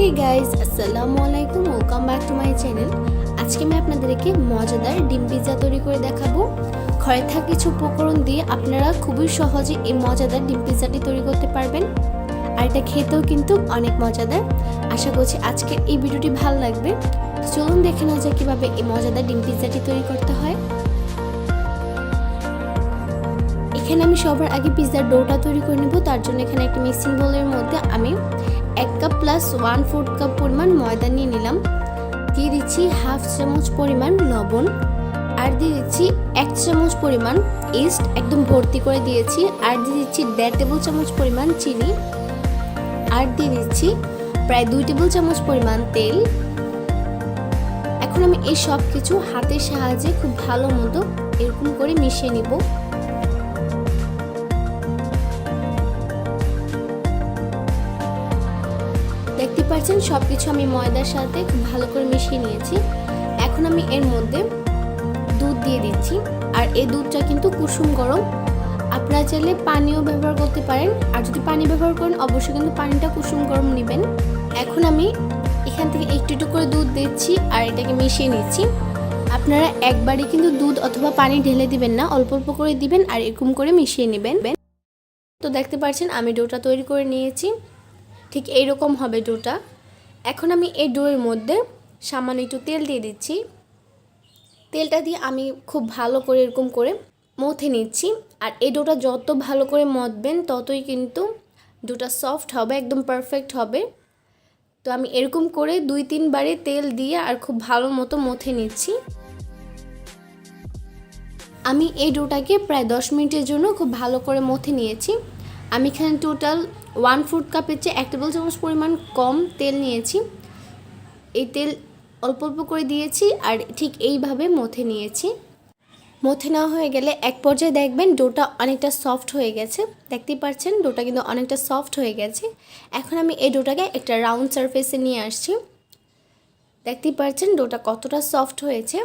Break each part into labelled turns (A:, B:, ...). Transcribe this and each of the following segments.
A: হে guys আসসালামু আলাইকুম welcome back to my channel আজকে আমি আপনাদেরকে মজাদার ডিম পিৎজা তৈরি করে দেখাবো। ঘরে থাকা কিছু উপকরণ দিয়ে আপনারা খুবই সহজে এই মজাদার ডিম পিৎজাটি তৈরি করতে পারবেন। আর এটা খেতেও কিন্তু অনেক মজাদার। আশা করছি আজকের এই ভিডিওটি ভালো লাগবে। চলুন দেখে নেওয়া যায় কীভাবে এই মজাদার ডিম পিৎজাটি তৈরি করতে হয়। এখানে আমি সবার আগে পিৎজার ডোটা তৈরি করে নেব। তার জন্য এখানে একটা মিক্সিং বোলের মধ্যে আমি এক cup plus one fourth cup পরিমাণ ময়দা নিয়ে নিলাম। দিয়ে দিচ্ছি হাফ চামচ পরিমাণ লবণ আর দিয়ে দিচ্ছি এক চামচ পরিমাণ ইস্ট একদম ভর্তি করে দিয়েছি। আর দিয়ে দিচ্ছি দেড় টেবিল চামচ পরিমাণ চিনি। আর দিয়ে দিচ্ছি প্রায় দুই টেবিল চামচ পরিমাণ তেল। এখন আমি এই সব কিছু হাতের সাহায্যে খুব ভালো মতো এরকম করে মিশিয়ে নিব। দেখতে পাচ্ছেন সব কিছু আমি ময়দার সাথে খুব ভালো করে মিশিয়ে নিয়েছি। এখন আমি এর মধ্যে দুধ দিয়ে দিচ্ছি। আর এই দুধটা কিন্তু কুসুম গরম। আপনারা চাইলে পানিও ব্যবহার করতে পারেন। আর যদি পানি ব্যবহার করেন, অবশ্যই কিন্তু পানিটা কুসুম গরম নেবেন। এখন আমি এখান থেকে একটু একটু করে দুধ দিচ্ছি আর এটাকে মিশিয়ে নিচ্ছি। আপনারা একবারই কিন্তু দুধ অথবা পানি ঢেলে দিবেন না। অল্প অল্প করে দিবেন আর এরকম করে মিশিয়ে নেবেন। তো দেখতে পাচ্ছেন, আমি ডোটা তৈরি করে নিয়েছি। ঠিক এইরকম হবে ডোটা। এখন আমি এই ডোয়ের মধ্যে সামান্য একটু তেল দিয়ে দিচ্ছি। তেলটা দিয়ে আমি খুব ভালো করে এরকম করে মথে নিচ্ছি। আর এই ডোটা যত ভালো করে মথবেন ততই কিন্তু ডোটা সফট হবে, একদম পারফেক্ট হবে। তো আমি এরকম করে দুই তিনবারে তেল দিয়ে আর খুব ভালো মতো মথে নিচ্ছি। আমি এই ডোটাকে প্রায় দশ মিনিটের জন্য খুব ভালো করে মথে নিয়েছি। আমি এখানে টোটাল ওয়ান ফুড কাপের চেয়ে এক টেবিল চামচ পরিমাণ কম তেল নিয়েছি। এই তেল অল্প অল্প করে দিয়েছি আর ঠিক এইভাবে মথে নিয়েছি। মথে নেওয়া হয়ে গেলে এক পর্যায়ে দেখবেন ডোটা অনেকটা সফট হয়ে গেছে। দেখতেই পাচ্ছেন ডোটা কিন্তু অনেকটা সফট হয়ে গেছে। এখন আমি এই ডোটাকে একটা রাউন্ড সারফেসে নিয়ে আসছি। দেখতেই পাচ্ছেন ডোটা কতটা সফট হয়েছে।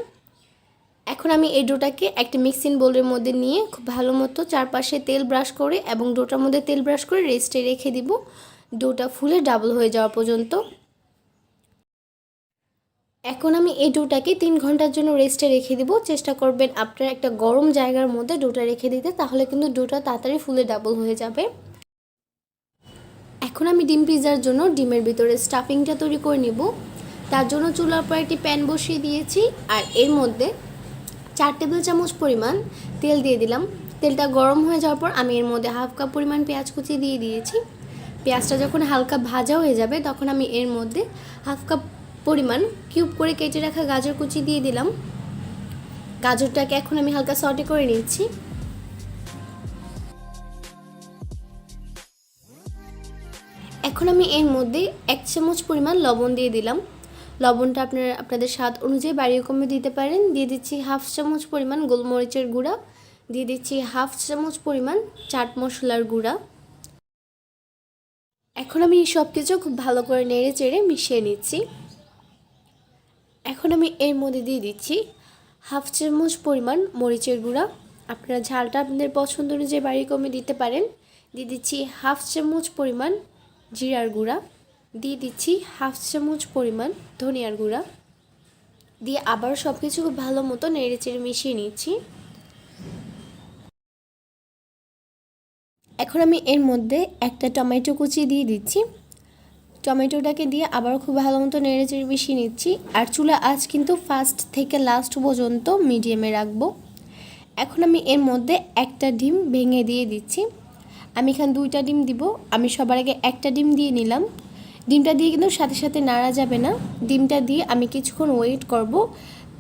A: এখন আমি এই ডোটাকে একটা মিক্সিং বোলের মধ্যে নিয়ে খুব ভালো মতো চারপাশে তেল ব্রাশ করে এবং ডোটার মধ্যে তেল ব্রাশ করে রেস্টে রেখে দিব। ডোটা ফুলে ডাবল হয়ে যাওয়া পর্যন্ত। এখন আমি এই ডোটাকে তিন ঘণ্টার জন্য রেস্টে রেখে দিব। চেষ্টা করবেন আপনার একটা গরম জায়গার মধ্যে ডোটা রেখে দিতে, তাহলে কিন্তু ডোটা তাড়াতাড়ি ফুলে ডাবল হয়ে যাবে। এখন আমি ডিম পিৎজার জন্য ডিমের ভিতরে স্টাফিংটা তৈরি করে নিব। তার জন্য চুলার পর একটি প্যান বসিয়ে দিয়েছি আর এর মধ্যে চার টেবিল চামচ পরিমাণ তেল দিয়ে দিলাম। তেলটা গরম হয়ে যাওয়ার পর আমি এর মধ্যে হাফ কাপ পরিমাণ পেঁয়াজ কুচি দিয়ে দিয়েছি। পেঁয়াজটা যখন হালকা ভাজা হয়ে যাবে, তখন আমি এর মধ্যে হাফ কাপ পরিমাণ কিউব করে কেটে রাখা গাজর কুচি দিয়ে দিলাম। গাজরটাকে এখন আমি হালকা সটে করে নিচ্ছি। এখন আমি এর মধ্যে এক চামচ পরিমাণ লবণ দিয়ে দিলাম। লবণটা আপনার, আপনাদের স্বাদ অনুযায়ী বাড়িয়ে কমে দিতে পারেন। দিয়ে দিচ্ছি হাফ চামচ পরিমাণ গোলমরিচের গুঁড়া। দিয়ে দিচ্ছি হাফ চামচ পরিমাণ চাট মশলার গুঁড়া। এখন আমি সব কিছু খুব ভালো করে নেড়ে চেড়ে মিশিয়ে নিচ্ছি। এখন আমি এর মধ্যে দিয়ে দিচ্ছি হাফ চামচ পরিমাণ মরিচের গুঁড়া। আপনারা ঝালটা আপনাদের পছন্দ অনুযায়ী বাড়ি কমে দিতে পারেন। দিয়ে দিচ্ছি হাফ চামচ পরিমাণ জিরার গুঁড়া। দিয়ে দিচ্ছি হাফ চামচ পরিমাণ ধনিয়ার গুঁড়া। দিয়ে আবার সব কিছু খুব ভালো মতো নেড়ে চেড়ে মিশিয়ে নিচ্ছি। এখন আমি এর মধ্যে একটা টমেটো কুচি দিয়ে দিচ্ছি। টমেটোটাকে দিয়ে আবার খুব ভালো মতো নেড়ে চেড়ে মিশিয়ে নিচ্ছি। আর চুলা আজ কিন্তু ফার্স্ট থেকে লাস্ট পর্যন্ত মিডিয়ামে রাখব। এখন আমি এর মধ্যে একটা ডিম ভেঙে দিয়ে দিচ্ছি। আমি এখানে দুইটা ডিম দিব। আমি সবার আগে একটা ডিম দিয়ে নিলাম। ডিমটা দিয়ে কিন্তু সাথে সাথে নাড়া যাবে না। ডিমটা দিয়ে আমি কিছুক্ষণ ওয়েট করব।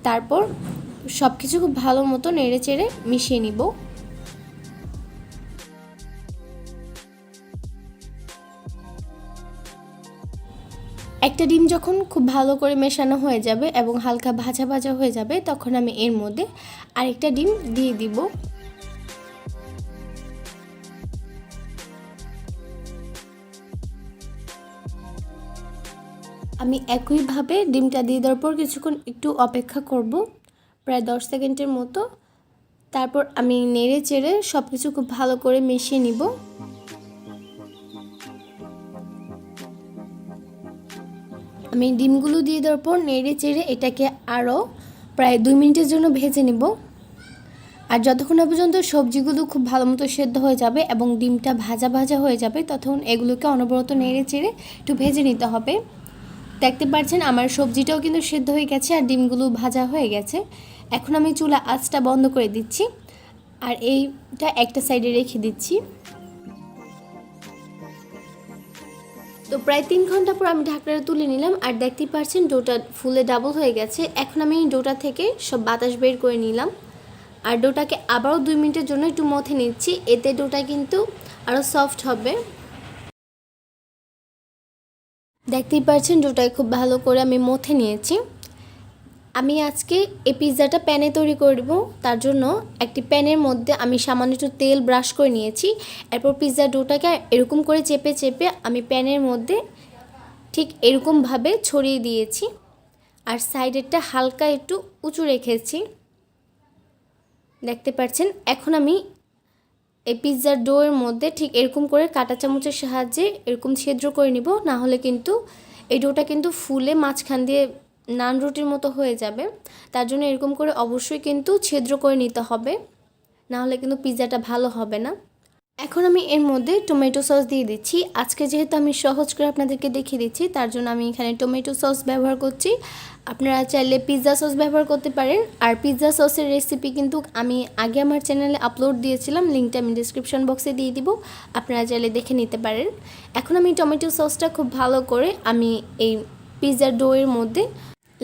A: তারপর সব কিছু খুব ভালো মতো নেড়ে চেড়ে মিশিয়ে নিব। একটা ডিম যখন খুব ভালো করে মেশানো হয়ে যাবে এবং হালকা ভাজা ভাজা হয়ে যাবে, তখন আমি এর মধ্যে আরেকটা ডিম দিয়ে দিব। আমি একইভাবে ডিমটা দিয়ে দেওয়ার পর কিছুক্ষণ একটু অপেক্ষা করব, প্রায় দশ সেকেন্ডের মতো। তারপর আমি নেড়ে চেড়ে সব কিছু খুব ভালো করে মিশিয়ে নিব। আমি ডিমগুলো দিয়ে দেওয়ার পর নেড়ে চেড়ে এটাকে আরও প্রায় দুই মিনিটের জন্য ভেজে নিব। আর যতক্ষণ না পর্যন্ত সবজিগুলো খুব ভালো মতো সেদ্ধ হয়ে যাবে এবং ডিমটা ভাজা ভাজা হয়ে যাবে, ততক্ষণ এগুলোকে অনবরত নেড়ে চেড়ে একটু ভেজে নিতে হবে। দেখতে পাচ্ছেন আমার সবজিটাও কিন্তু সেদ্ধ হয়ে গেছে আর ডিমগুলো ভাজা হয়ে গেছে। এখন আমি চুলা আঁচটা বন্ধ করে দিচ্ছি আর এইটা একটা সাইডে রেখে দিচ্ছি। তো প্রায় তিন ঘণ্টা পর আমি ঢাকনাটা তুলে নিলাম আর দেখতেই পাচ্ছেন ডোটা ফুলে ডাবল হয়ে গেছে। এখন আমি ডোটা থেকে সব বাতাস বের করে নিলাম আর ডোটাকে আবারও দুই মিনিটের জন্য একটু মথে নিচ্ছি। এতে ডোটা কিন্তু আরও সফট হবে। দেখতেই পাচ্ছেন ডোটাকে খুব ভালো করে আমি মথে নিয়েছি। আমি আজকে এই পিৎজাটা প্যানে তৈরি করব, তার জন্য একটি প্যানের মধ্যে আমি সামান্য একটু তেল ব্রাশ করে নিয়েছি। এরপর পিৎজা ডোটাকে এরকম করে চেপে চেপে আমি প্যানের মধ্যে ঠিক এরকমভাবে ছড়িয়ে দিয়েছি। আর সাইডেরটা হালকা একটু উঁচু রেখেছি। দেখতে পাচ্ছেন, এখন আমি এই পিৎজার ডোয়ের মধ্যে ঠিক এরকম করে কাটা চামচের সাহায্যে এরকম ছিদ্র করে নিব, না হলে কিন্তু এই ডোটা কিন্তু ফুলে মাঝখান দিয়ে নান রুটির মতো হয়ে যাবে। তার জন্য এরকম করে অবশ্যই কিন্তু ছিদ্র করে নিতে হবে, না হলে কিন্তু পিৎজাটা ভালো হবে না। এখন আমি এর মধ্যে টমেটো সস দিয়ে দিচ্ছি। আজকে যেহেতু আমি সহজ করে আপনাদেরকে দেখিয়ে দিচ্ছি, তার জন্য আমি এখানে টমেটো সস ব্যবহার করছি। আপনারা চাইলে পিৎজা সস ব্যবহার করতে পারেন। আর পিৎজা সসের রেসিপি কিন্তু আমি আগে আমার চ্যানেলে আপলোড দিয়েছিলাম লিঙ্কটা আমি ডিসক্রিপশন বক্সে দিয়ে দিব। আপনারা চাইলে দেখে নিতে পারেন। এখন আমি টমেটো সসটা খুব ভালো করে আমি এই পিৎজার ডোয়ের মধ্যে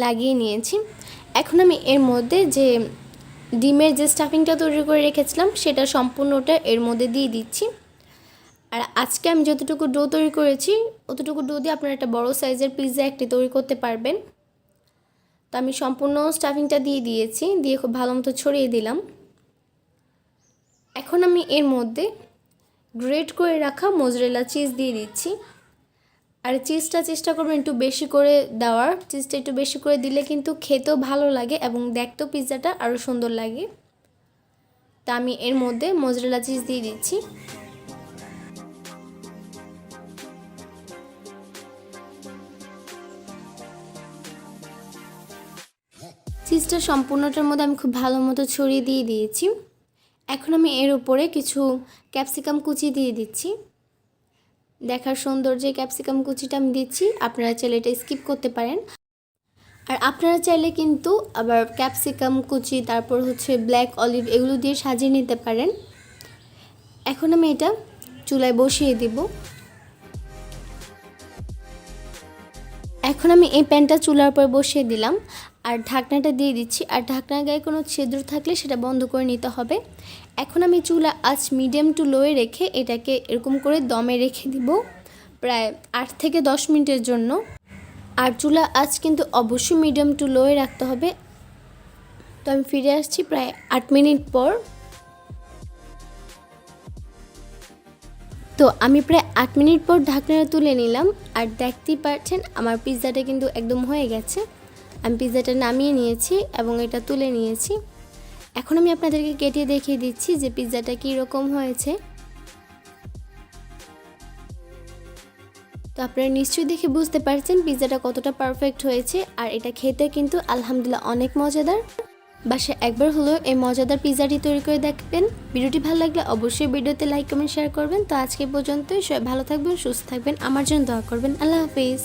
A: লাগিয়ে নিয়েছি। এখন আমি এর মধ্যে যে ডিমের যে স্টাফিংটা তৈরি করে রেখেছিলাম, সেটা সম্পূর্ণটা এর মধ্যে দিয়ে দিচ্ছি। আর আজকে আমি যতটুকু ডো তৈরি করেছি, অতটুকু ডো দিয়ে আপনারা একটা বড় সাইজের পিৎজা একটি তৈরি করতে পারবেন। তো আমি সম্পূর্ণ স্টাফিংটা দিয়ে দিয়েছি, দিয়ে খুব ভালো মতো ছড়িয়ে দিলাম। এখন আমি এর মধ্যে গ্রেট করে রাখা মোজরেলা চিজ দিয়ে দিচ্ছি। আর চিজটা চেষ্টা করবেন একটু বেশি করে দেওয়ার। চিজটা একটু বেশি করে দিলে কিন্তু খেতেও ভালো লাগে এবং দেখতেও পিৎজাটা আরও সুন্দর লাগে। তা আমি এর মধ্যে মোজরেলা চিজ দিয়ে দিচ্ছি। চিজটা সম্পূর্ণটার মধ্যে আমি খুব ভালো মতো ছড়িয়ে দিয়ে দিয়েছি। এখন আমি এর উপরে কিছু ক্যাপসিকাম কুচি দিয়ে দিচ্ছি। দেখার সৌন্দর্যে ক্যাপসিকাম কুচিটা আমি দিচ্ছি। আপনারা চাইলে এটা স্কিপ করতে পারেন। আর আপনারা চাইলে কিন্তু আবার ক্যাপসিকাম কুচি, তারপর হচ্ছে ব্ল্যাক অলিভ এগুলো দিয়ে সাজিয়ে নিতে পারেন। এখন আমি এটা চুলায় বসিয়ে দিব। এখন আমি এই প্যানটা চুলার উপর বসিয়ে দিলাম। আর ঢাকনাটা দিয়ে দিচ্ছি। আর ঢাকনার গায়ে কোনো ছিদ্র থাকলে সেটা বন্ধ করে নিতে হবে। এখন আমি চুলা আজ মিডিয়াম টু লোয়ে রেখে এটাকে এরকম করে দমে রেখে দিব প্রায় আট থেকে দশ মিনিটের জন্য। আর চুলা আজ কিন্তু অবশ্যই মিডিয়াম টু লোয়ে রাখতে হবে। তো আমি ফিরে আসছি প্রায় আট মিনিট পর। তো আমি প্রায় আট মিনিট পর ঢাকনাটা তুলে নিলাম। আর দেখতেই পাচ্ছেন আমার পিৎজাটা কিন্তু একদম হয়ে গেছে। আমি পিৎজাটা নামিয়ে নিয়েছি এবং এটা তুলে নিয়েছি। এখন আমি আপনাদেরকে কেটে দেখিয়ে দিচ্ছি যে পিৎজাটা কী রকম হয়েছে। তো আপনারা নিশ্চয়ই দেখে বুঝতে পারছেন পিৎজাটা কতটা পারফেক্ট হয়েছে আর এটা খেতে কিন্তু আলহামদুলিল্লাহ অনেক মজাদার। বাসে একবার হলেও এই মজাদার পিৎজাটি তৈরি করে দেখবেন। ভিডিওটি ভালো লাগলে অবশ্যই ভিডিওতে লাইক, কমেন্ট শেয়ার করবেন। তো আজকে পর্যন্তই। সবাই ভালো থাকবেন, সুস্থ থাকবেন। আমার জন্য দোয়া করবেন। আল্লাহ হাফিজ।